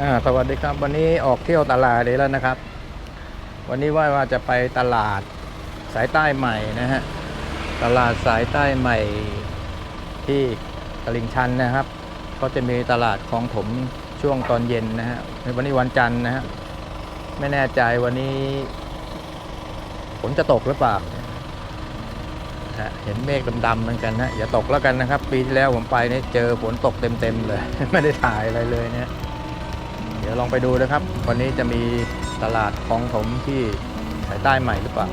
อ่าสวัสดีครับ วันนี้ออกเที่ยวตลาดเลยแล้วนะครับ วันนี้ว่าว่าจะไปตลาดสายใต้ใหม่นะฮะตลาดสายใต้ใหม่ที่ตลิ่งชันนะครับ ก็จะมีตลาดคลองถมช่วงตอนเย็นนะฮะวันนี้วันจันทร์นะฮะไม่แน่ใจวันนี้ฝนจะตกหรือเปล่าเห็นเมฆดำๆเหมือนกันนะอย่าตกแล้วกันนะครับ ปีที่แล้วผมไปเนี่ยเจอฝนตกเต็มๆเลย ไม่ได้ถ่ายอะไรเลยเนี่ย ดี๋ยวลองไปดูนะครับ วันนี้จะมีตลาดคลองถมที่สายใต้ใหม่หรือเปล่า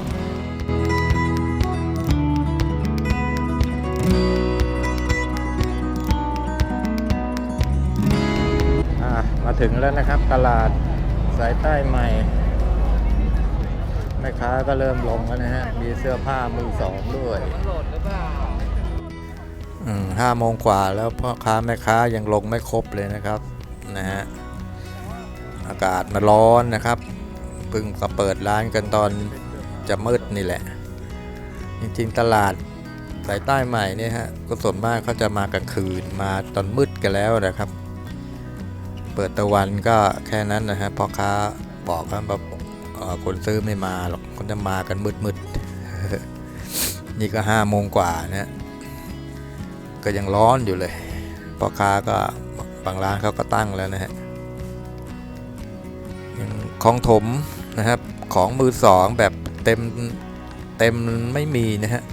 อ่ามาถึงแล้วนะครับตลาดสายใต้ใหม่แม่ค้าก็เริ่มลงแล้วนะฮะ มีเสื้อผ้ามือสองด้วยหลดหรือเปล่าอืมห้าโมงกว่าแล้วพ่อค้าแม่ค้ายังลงไม่ครบเลยนะครับนะฮะ อากาศมันร้อนนะครับเพิ่งก็เปิดร้านกันตอนจะมืดนี่แหละ จริงๆตลาดสายใต้ใหม่เนี่ยฮะก็ส่วนมากเขาจะมากลางคืนมาตอนมืดกันแล้วนะครับ เปิดตะวันก็แค่นั้นนะฮะพ่อค้าบอกว่าแบบคนซื้อไม่มาหรอกคนจะมากันมืดๆนี่ก็ห้าโมงกว่านะก็ยังร้อนอยู่เลยพ่อค้าก็บางร้านเขาก็ตั้งแล้วนะฮะ ของถมนะครับของมือสองแบบเต็มเต็มไม่มีนะฮะ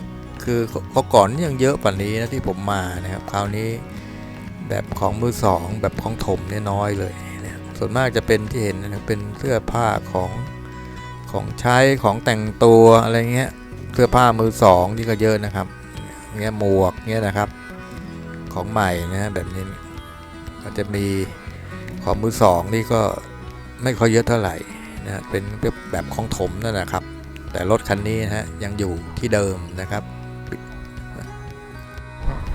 คือเขาก่อนนี่ยังเยอะกว่านี้นะที่ผมมานะครับคราวนี้แบบของมือสองแบบของถมเนี่ยน้อยเลยนะส่วนมากจะเป็นที่เห็นนะเป็นเสื้อผ้าของของใช้ของแต่งตัวอะไรเงี้ยเสื้อผ้ามือสองนี่ก็เยอะนะครับเงี้ยหมวกเงี้ยนะครับของใหม่นะแบบนี้ก็จะมีของมือสองนี่ก็ ไม่ค่อยเยอะเท่าไหร่นะฮะเป็นแบบของถมนั่นนะครับ แต่รถคันนี้นะฮะยังอยู่ที่เดิมนะครับ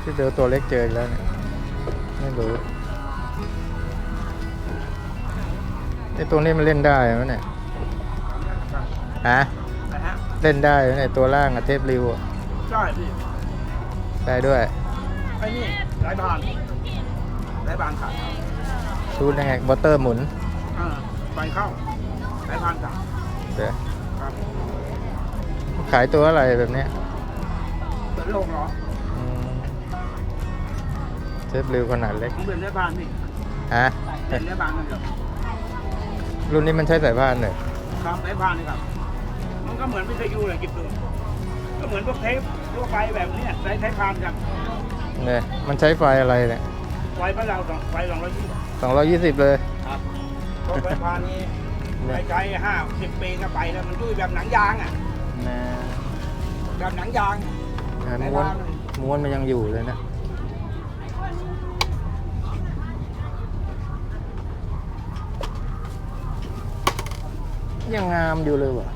ที่เดิมตัวเล็กเจอแล้วเนี่ยไม่รู้ไอตัวนี้มันเล่นได้ไหมเนี่ยฮะนะฮะเล่นได้ไหมเนี่ยตัวล่างอะเทปริวอะใช่พี่ได้ด้วยไอ้นี่ไรบานไรบานขาดชูดยังไงบอเตอร์หมุนอ่า ไฟเข้าไรบานขาดเดี๋ยวครับขายตัวอะไรแบบเนี้ยเป็นโลกเหรออืมเทปริวขนาดเล็กผมเป็นไรบานนี่ฮะเป็นไรบานนั่นเหรอรุ่นนี้มันใช้สายพานเลยครับไรบานนี่ครับ มันก็เหมือนวิทยุเลยกิบตัวก็เหมือนพวกเทปทั่วไปแบบเนี้ยใช้ใช้พานครับเนี่ยมันใช้ไฟอะไรเนี่ยไฟพระเราสองไฟสองร้อยยี่สิบสองร้อยยี่สิบเลยค รับเพราะไฟพานนี้เนี่ยใช้ห้าสิบปีก็ไปแล้วมันดุ้ยแบบหนังยางอะนะแบบหนังยางม้วนม้วนมันยังอยู่เลยนะยังงามอยู่เลยว่ะ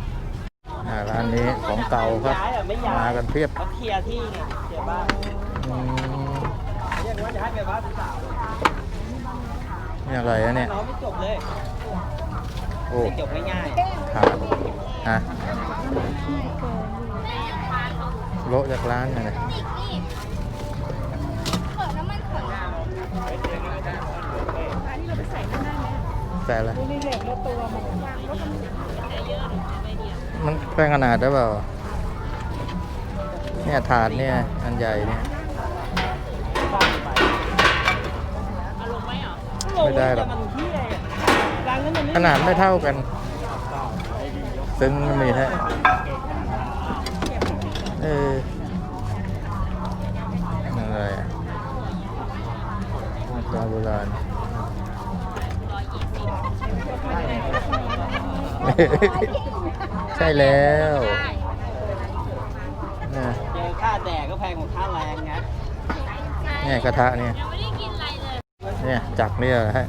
อ่าร้านนี้ของเก่าครับย้ายอะไม่ย้ายมากันเพียบเขาเคลียร์ที่ไงเคลียร์บ้านอืมเรียกว่าจะให้ไปบ้านพี่สาว นี่อะไรอะเนี่ยน้องไม่จบเลยโอ้จบง่ายครับฮะโละจากร้านเนี่ยนะใส่อะไรมันเป็นขนาดได้เปล่า เนี่ยถาดเนี่ย อันใหญ่เนี่ย ไม่ได้หรอกมันที่อะไรอะดังนั้นมันไม่ขนาดไม่เท่ากัน ซึ่งไม่มีให้เอออะไรอะนาฬิกาโบราณใช่แล้วเนี่ยเจอค่าแดกก็แพงกว่าค่าแรงไงเนี่ยกระทะเนี่ย เนี่ยจักรเนี่ยฮะ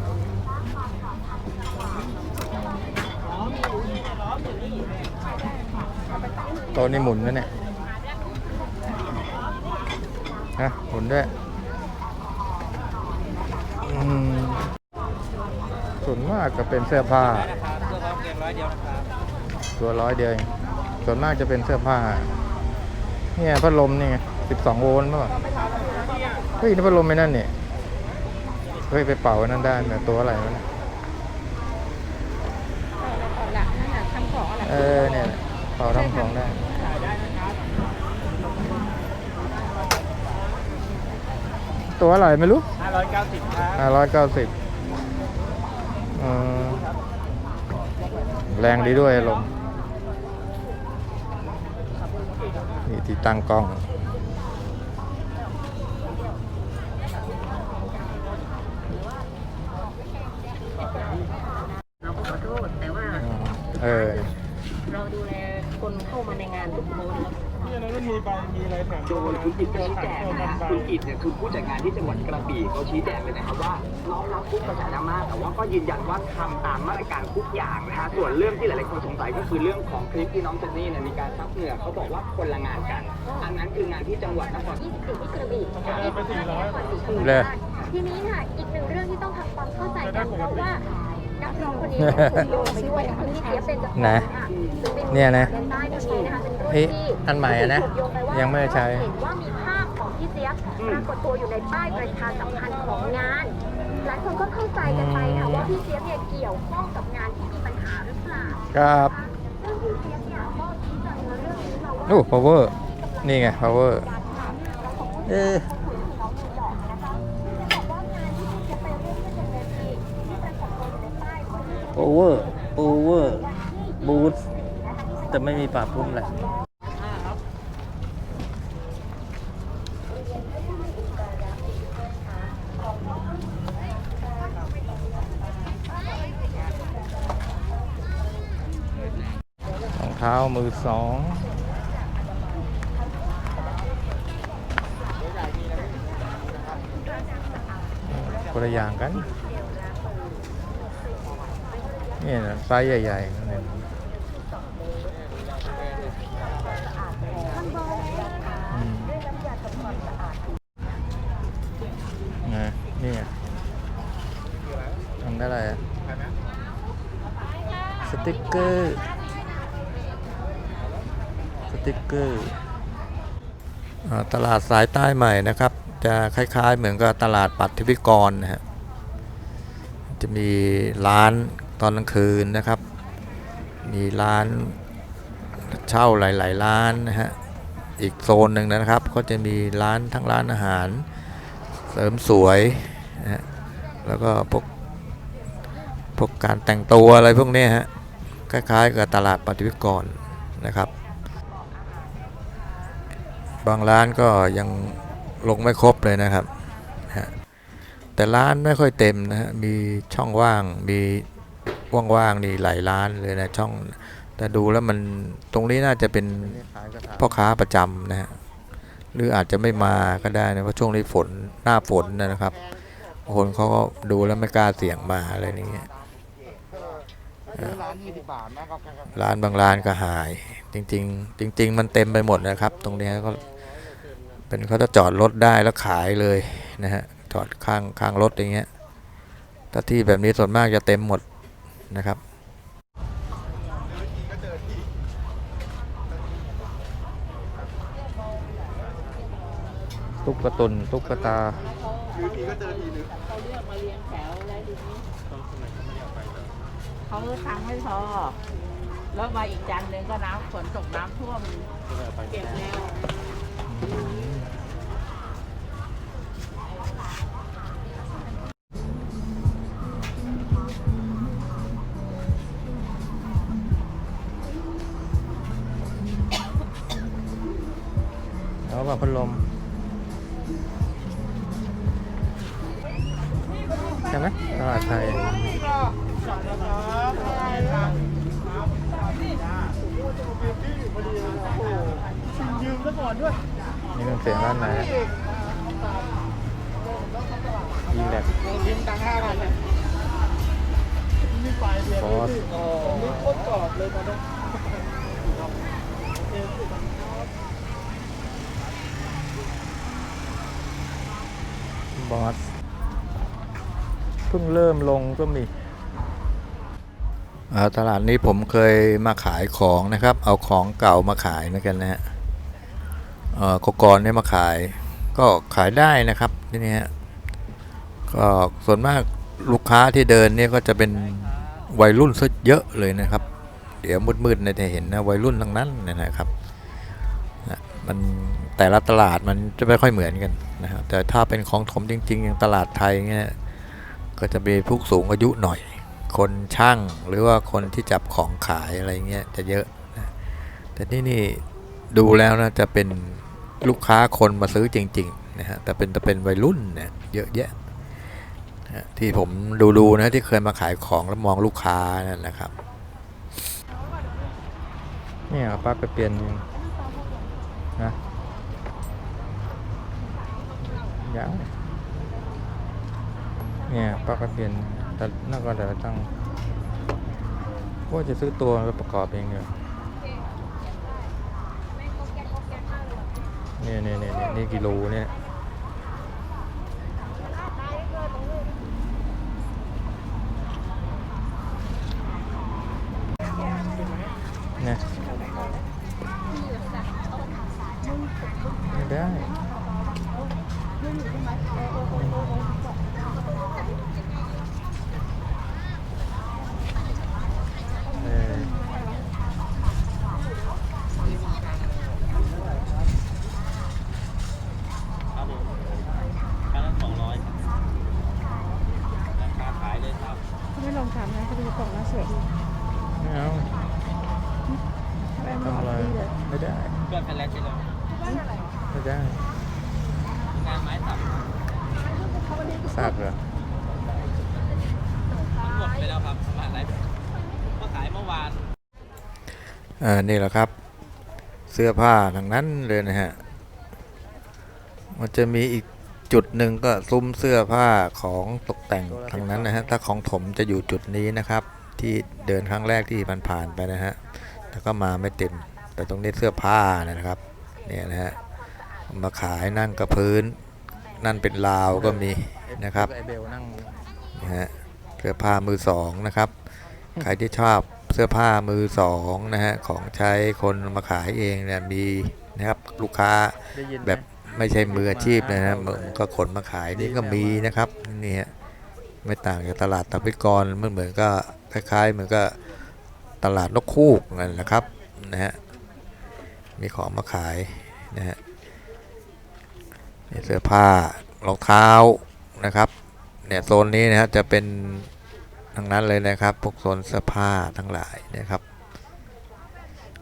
ตัวนี้หมุนนะเนี่ยฮะหมุนด้วยส่วนมากก็เป็นเสื้อผ้าตัวร้อยเดียวส่วนมากจะเป็นเสื้อผ้า เนี่ยพัดลมนี่ไงสิบสองโวลต์ป่ะเฮ้ยนี่พัดลมไม่นั่นเนี่ย เฮ้ยไปเป่านั่นได้เนี่ยตัวอะไรวะเนี่ยเนี่ยเป่าทำของได้ตัวอะไรไม่รู้ห้าร้อยเก้าสิบครับห้าร้อยเก้าสิบแรงดีด้วยลมนี่ที่ตั้งกล้อง เออ เราดูแลคนเข้ามาในงานทุกคนแล้วโดยคุณกิตก็ชี้แจงนะคุณกิตเนี่ยคือผู้จัดงานที่จังหวัดกระบี่เขาชี้แจงเลยนะครับว่าน้องรับทุกกระแสดราม่าแต่ว่าก็ยืนยันว่าทำตามมาตรการทุกอย่างนะฮะส่วนเรื่องที่หลายๆคนสงสัยก็คือเรื่องของคลิปที่น้องเจนนี่เนี่ยมีการซับเหงื่อเขาบอกว่าคนละงานกัน อันนั้นคืองานที่จังหวัดนคร 24ที่กระบี่ไปถึงร้อยเลยทีนี้ค่ะอีกหนึ่งเรื่องที่ต้องทำความเข้าใจกันเพราะว่า นักร้องคนนี้ถูกโยงไปด้วยนะคะที่เสียเป็นเจ้าของไหนค่ะซึ่งเป็นเนี่ยนะเดนใต้คนนี้นะคะเป็นรุ่นเอ๊ะที่อันใหม่อะนะถูกโยงไปว่ายังไม่ได้ใช้เห็นว่ามีภาพของพี่เจี๊ยบปรากฏตัวอยู่ในป้ายประชาสัมพันธ์ของงานหลายคนก็เข้าใจกันไปค่ะว่าพี่เจี๊ยบเนี่ยเกี่ยวข้องกับงานที่มีปัญหาหรือเปล่าครับซึ่งพี่เจี๊ยบเนี่ยก็ชี้แจงในเรื่อ โอเวอร์โอเวอร์บูทแต่ไม่มีปากพุ่มแหละรองเท้ามือสองกระยางกัน นี่นะไซส์ใหญ่ๆนั่นเองอืมนะนี่ทำได้อะไรอะสติ๊กเกอร์ สติ๊กเกอร์ตลาดสายใต้ใหม่นะครับ จะคล้ายๆเหมือนกับตลาดปัตธิวิกรนะฮะจะมีร้าน ตอนกลางคืนนะครับ มีร้านเช่าหลาย ๆ ร้านนะฮะอีกโซนหนึ่งนะครับ ก็จะมีร้านทั้งร้านอาหาร เสริมสวยนะฮะแล้วก็พวกพวกการแต่งตัวอะไรพวกนี้ฮะคล้าย ๆ กับตลาดปฏิวิกรนะครับ บางร้านก็ยังลงไม่ครบเลยนะครับ แต่ร้านไม่ค่อยเต็มนะฮะ มีช่องว่าง มี ว่างๆนี่หลายร้านเลยนะช่อง แต่ดูแล้วมันตรงนี้น่าจะเป็นพ่อค้าประจำนะฮะหรืออาจจะไม่มาก็ได้นะเพราะช่วงนี้ฝนหน้าฝนนะครับ คนเขาก็ดูแล้วไม่กล้าเสี่ยงมาอะไรอย่างเงี้ยร้านบางร้านก็หาย จริง ๆ จริง ๆ มันเต็มไปหมดนะครับ ตรงเนี้ยก็เป็นเขาจะจอดรถได้แล้วขายเลยนะฮะจอดข้างข้างรถอย่างเงี้ยถ้าที่แบบนี้ส่วนมากจะเต็มหมด นะครับตุ๊กตุนตุ๊กตาเขาทำไม่พอแล้วมาอีกจันทร์หนึ่งก็น้ำฝนตกน้ำท่วมเก็บแล้ว แล้วก็พัดลมใช่ไหมตลาดไทยยืมซะก่อนด้วยนี่เป็นเสียงร้านไหนยีแลกยืมตังค์ห้าพันเนี่ยนี่ไปเดียวบอสมนี่โคตรกรอบเลยตอนนี้ บอสเพิ่งเริ่มลงก็มีตลาดนี้ผมเคยมาขายของนะครับ เอาของเก่ามาขายเหมือนกันนะฮะเอ่อกกรเนี่ยมาขาย ก็ขายได้นะครับที่นี่ฮะก็ส่วนมากลูกค้าที่เดินเนี่ยก็จะเป็นวัยรุ่นซะเยอะเลยนะครับ เดี๋ยวมืดๆเนี่ยจะเห็นนะวัยรุ่นทั้งนั้นนะครับมัน แต่ละตลาดมันจะไม่ค่อยเหมือนกันนะครับแต่ถ้าเป็นของถมจริงๆอย่างตลาดไทยเงี้ยก็จะมีผู้สูงอายุหน่อย คนช่างหรือว่าคนที่จับของขายอะไรเงี้ยจะเยอะนะแต่ที่นี่ดูแล้วนะจะเป็นลูกค้าคนมาซื้อจริงๆนะฮะแต่เป็นแต่เป็นวัยรุ่นเนี่ยเยอะแยะนะที่ผมดูๆนะที่เคยมาขายของแล้วมองลูกค้านั่นนะครับเนี่ยป้าไปเปลี่ยนนะ ยังเนี่ยป้าก็เปลี่ยนแต่น่าก็เดี๋ยวต้องว่าจะซื้อตัวไปประกอบเองเนีเนี่ยเนี่ยเนี่ยเนี่ยนี่กิโลเนี่ยเนี่ยไม่ได้ ไม่อยู่ใช่ไหมโอ้โหโอ้โหโอ้โห อ่านี่แหละครับ เสื้อผ้าทั้งนั้นเลยนะฮะ มันจะมีอีกจุดหนึ่งก็ซุ้มเสื้อผ้าของตกแต่งทั้งนั้นนะฮะ ถ้าของถมจะอยู่จุดนี้นะครับ ที่เดินครั้งแรกที่ผ่านๆไปนะฮะแต่ก็มาไม่เต็ม แต่ตรงนี้เสื้อผ้านะครับ เนี่ยนะฮะ มาขายนั่งกับพื้น นั่นเป็นลาวก็มีนะครับไอเบลนั่งนะฮะ เสื้อผ้ามือสองนะครับ ใครที่ชอบ เสื้อผ้ามือสองนะฮะของใช้คนมาขายเองเนี่ยมีนะครับลูกค้าได้ยินไหมแบบไม่ใช่มืออาชีพนะฮะมึงก็ขนมาขายนี่ก็มีนะครับนี่ฮะไม่ต่างจากตลาดตะพิกรมันเหมือนก็คล้ายๆเหมือนก็ตลาดนกคูกนั่นแหละครับนะฮะมีของมาขายนะฮะนี่เสื้อผ้ารองเท้านะครับเนี่ยโซนนี้นะฮะจะเป็น ทั้งนั้นเลยนะครับ พวกโซนเสื้อผ้าทั้งหลายนะครับ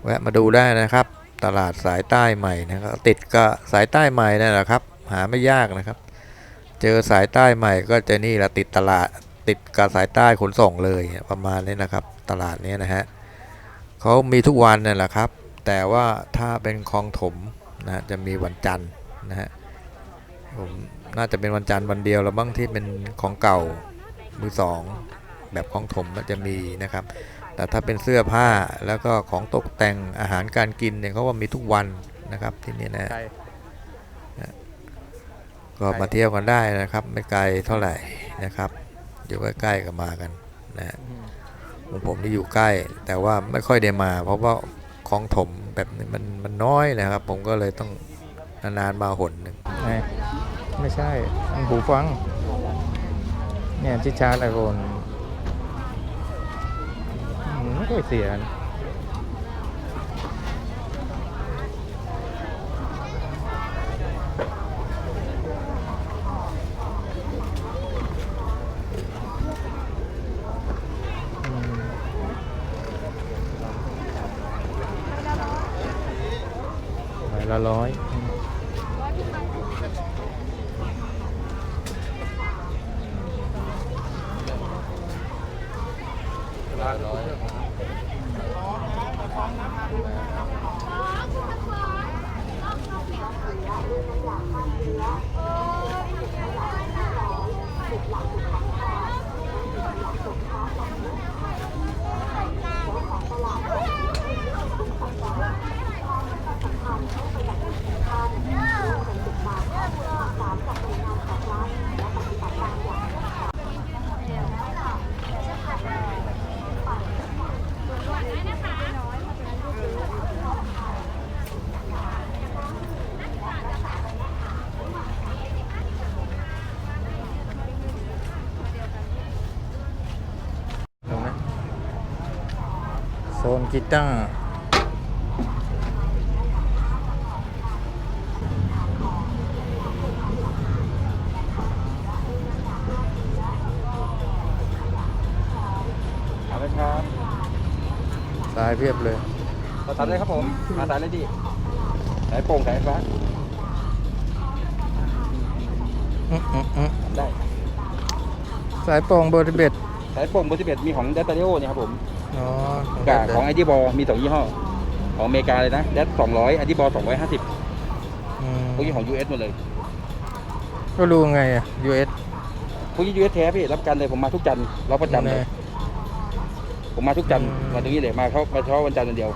แวะมาดูได้นะครับ ตลาดสายใต้ใหม่นะครับ ติดก็สายใต้ใหม่นั่นแหละครับ หาไม่ยากนะครับ เจอสายใต้ใหม่ก็จะนี่แหละติดตลาดติดกับสายใต้ขนส่งเลยประมาณนี้นะครับ ตลาดนี้นะฮะเขามีทุกวันนั่นแหละครับ แต่ว่าถ้าเป็นคลองถมนะฮะจะมีวันจันทร์นะฮะผมน่าจะเป็นวันจันทร์วันเดียวแล้วบ้างที่เป็นของเก่ามือสอง แบบของถมมันจะมีนะครับ แต่ถ้าเป็นเสื้อผ้าแล้วก็ของตกแต่งอาหารการกินเนี่ยเขาว่ามีทุกวันนะครับที่นี่นะไกลก็มาเที่ยวกันได้นะครับ ไม่ไกลเท่าไหร่นะครับ อยู่ใกล้ๆกับมากันนะฮะของผมที่อยู่ใกล้ แต่ว่าไม่ค่อยได้มา เพราะว่าของถมแบบนี้มันมันน้อยนะครับ ผมก็เลยต้องนานๆมาหนหนึ่งไม่ใช่มันหูฟังเนี่ยที่ชาร์จไอโฟน ไม่ค่อยเสียใบ โซนกีตาร์สายเพียบเลยขอสายเลยครับผมมาสายเลยดิสายโป่งสายไฟฟ้าอืมอืมอืมทำได้ สายโปร่งเบอร์เบ็ดสายโป่งเบอร์สิบเอ็ดมีของเดตเตอริโอเนี่ยครับผม อ๋อกับของไอ d ีบอลมีสองยี่ห้อ ของอเมริกาเลยนะเดตสองร้อยไอ d ีบอลสองร้อยห้าสิบอืมพวกนี้ของ US หมดเลย ก็รู้ไงอะ US พวกนี้ US แท้พี่รับกันเลยผมมาทุกจันทร์รับประจำเลยแน่ผมมาทุกจันทร์อืมมาตรงนี้เลยมาเขามาเฉพาะวันจันทร์วันเดียว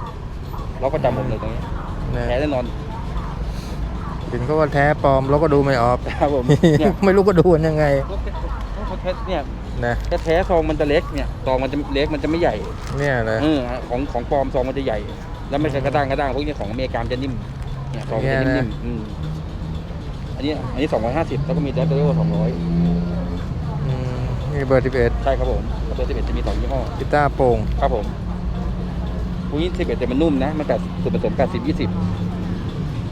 รับประจำผมเลยตรงนี้นะแท้แน่นอนถึงเขาว่าแท้ปลอมเราก็ดูไม่ออกครับผมเนี่ยไม่รู้ก็ดูกันยังไงพวกแท้เนี่ย นะแท้ๆซองมันจะเล็กเนี่ยซองมันจะเล็กมันจะไม่ใหญ่เนี่ยเลยเออของของปลอมซองมันจะใหญ่ แล้วไม่ใช่กระด้างกระด้างพวกนี้ของอเมริกามันจะนิ่มเนี่ยซองมันจะเนี่ยนะนิ่มๆอืมอันนี้อันนี้สองร้อยห้าสิบแล้วก็มีเดตเตอริโอสองร้อยอืมนี่เบอร์11ใช่ครับผมแล้วตัวสิบเอ็ดจะมีสองยี่ห้อกีตาร์โปร่งครับผมพวกนี้สิบเอ็ดแต่มันนุ่มนะมันแปดส่วนผสมแปดสิบยี่สิบ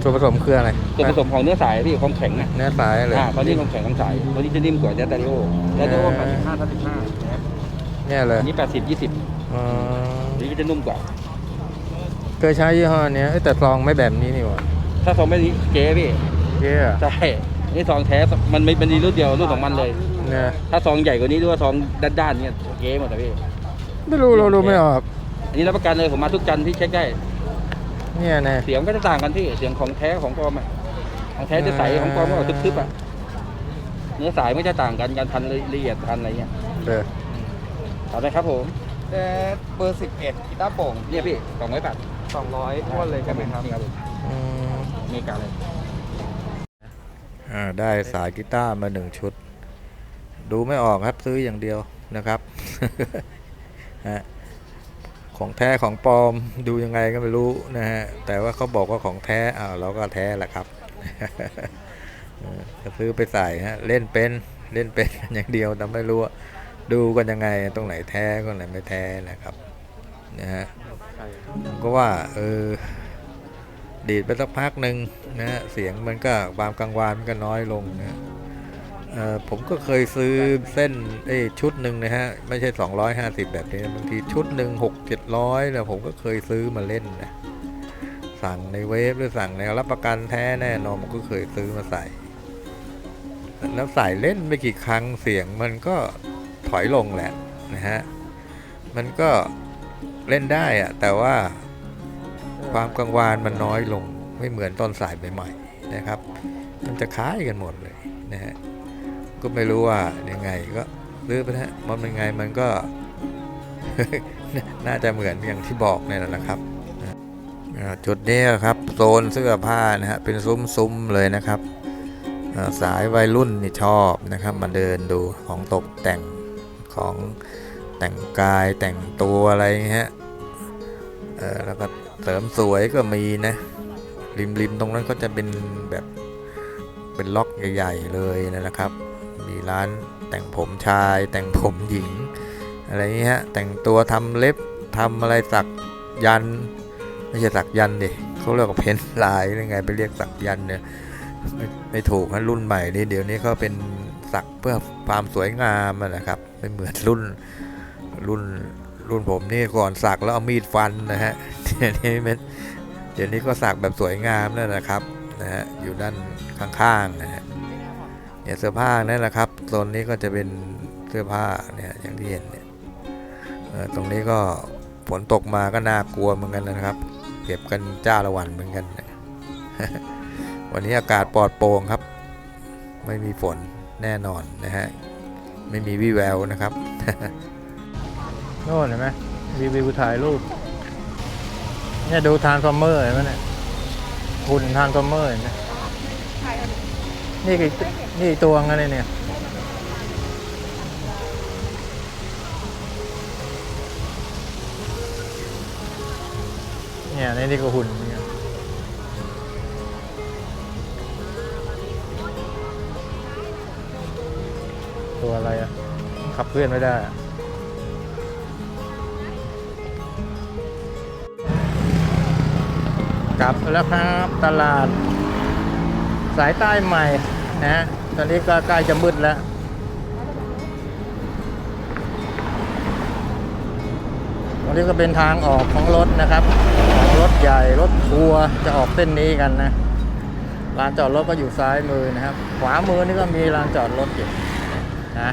ส่วนผสมคืออะไรส่วนผสมของเนื้อสายพี่ความแข็งอะเนื้อสายเลยอ่าตอนนี้ความแข็งของสายตอนนี้จะนิ่มกว่าเดตเตอริโอเดตเตอริโอเออแปดสิบห้าสิบห้าเนี่ยเลยอันนี้แปดสิบยี่สิบอ๋ออันนี้ก็จะนุ่มกว่า เคยใช้ยี่ห้อเนี้ยเอ้ยแต่ซองไม่แบบนี้นี่หว่าถ้าซองไม่นี้เก๋พี่เย้อะใช่อันนี่ซองแท้ มันไม่เป็นดีรุ่นเดียวรุ่นของมันเลยเนี่ยถ้าซองใหญ่กว่านี้หรือว่าซองด้านๆเนี่ยเก๋หมดเลยพี่ ไม่รู้เราดูไม่ออกอันนี้รับประกันเลยผมมาทุกจันทร์ที่เช็คได้ เนี่ยนะเสียงก็จะต่างกันที่เสียงของแท้ของปลอมอะของแท้จะใสของปลอมก็ออกทึบๆอะเนื้อสายไม่จะต่างกันการพันละเอียดพันอะไรเงี้ยเออเอาเลยครับผมแต่เบอร์สิบเอ็ดกีตาร์โป่งเนี่ยพี่สองร้อยบาทสองร้อยอ้วนเลยใช่ไหมครับนี่ครับผมอืมอเมริกาเลยอ่าได้สายกีตาร์มาหนึ่งชุด ดูไม่ออกครับซื้ออย่างเดียวนะครับฮะ ของแท้ของปลอมดูยังไงก็ไม่รู้นะฮะแต่ว่าเขาบอกว่าของแท้อ้าวเราก็แท้แหละครับเออก็ซื้อไปใส่ฮะเล่นเป็นเล่นเป็นอย่างเดียวแต่ไม่รู้ว่าดูกันยังไงตรงไหนแท้ตรงไหนไม่แท้นะครับนะฮะผมก็ว่าเออดีดไปสักพักหนึ่งนะฮะเสียงมันก็ความกังวานมันก็น้อยลงนะ ผมก็เคยซื้อเส้นเอ้ชุดหนึ่งนะฮะ ไม่ใช่ 250 แบบนี้บางทีชุดหนึ่ง6 700แล้วผมก็เคยซื้อมาเล่นนะสั่งในเว็บหรือสั่งในรับประกันแท้แน่นอนผมก็เคยซื้อมาใส่ แล้วใส่เล่นไม่กี่ครั้งเสียงมันก็ถอยลงแหละนะฮะ มันก็เล่นได้อะแต่ว่าความกังวานมันน้อยลงไม่เหมือนตอนสายใหม่ๆนะครับ มันจะคล้ายกันหมดเลยนะฮะ ก็ไม่รู้ว่ายังไงก็ซื้อไปนะมันเป็นไงมันก็ น่าจะเหมือนอย่างที่บอกเนี่ยแหละครับจุดนี้ครับโซนเสื้อผ้านะฮะเป็นซุ้มๆเลยนะครับสายวัยรุ่นนี่ชอบนะครับ มาเดินดูของตกแต่งของแต่งกายแต่งตัวอะไรเงี้ยฮะเออแล้วก็เสริมสวยก็มีนะริมริมตรงนั้นก็จะเป็นแบบเป็นล็อกใหญ่ ๆ เลยนะครับ มีร้านแต่งผมชาย แต่งผมหญิง อะไรเงี้ยฮะ แต่งตัวทำเล็บทำอะไรสักยัน ไม่ใช่สักยันดิเขาเรียกว่าเพ้นท์ลายหรือไงไปเรียกสักยันเนี่ยไม่ไม่ถูกนะรุ่นใหม่นี่เดี๋ยวนี้เขาเป็นสักเพื่อความสวยงามนะครับไม่เหมือนรุ่นรุ่นรุ่นผมนี่ก่อนสักแล้วเอามีดฟันนะฮะเดี๋ยวนี้เป็นเดี๋ยวนี้ก็สักแบบสวยงามนั่นนะครับนะฮะอยู่ด้านข้างๆนะฮะ เนี่ยเสื้อผ้านั่นแหละครับโซนนี้ก็จะเป็นเสื้อผ้าเนี่ยอย่างที่เห็นเนี่ยตรงนี้ก็ฝนตกมาก็น่ากลัวเหมือนกันนะครับ เก็บกันจ้าละวันเหมือนกัน วันนี้อากาศปลอดโปร่งครับ ไม่มีฝนแน่นอนนะฮะไม่มีวี่แววนะครับโน่นเห็นไหมรีวิวถ่ายรูปเนี่ยดูทานฟอร์เมอร์เห็นไหมเนี่ยหุ่นทานฟอร์เมอร์เห็นไหม นี่คือนี่อีกตัวงั้นเลยเนี่ยเนี่ยในนี่ก็หุ่นเนกันตัวอะไรอะ ขับเคลื่อนไม่ได้อะกลับแล้วครับ ตลาดสายใต้ใหม่ นะฮะตอนนี้ก็ใกล้จะมืดแล้ว ตรงนี้ก็เป็นทางออกของรถนะครับ ของรถใหญ่รถทัวร์จะออกเส้นนี้กันนะลานจอดรถก็อยู่ซ้ายมือนะครับ ขวามือนี่ก็มีลานจอดรถอยู่นะ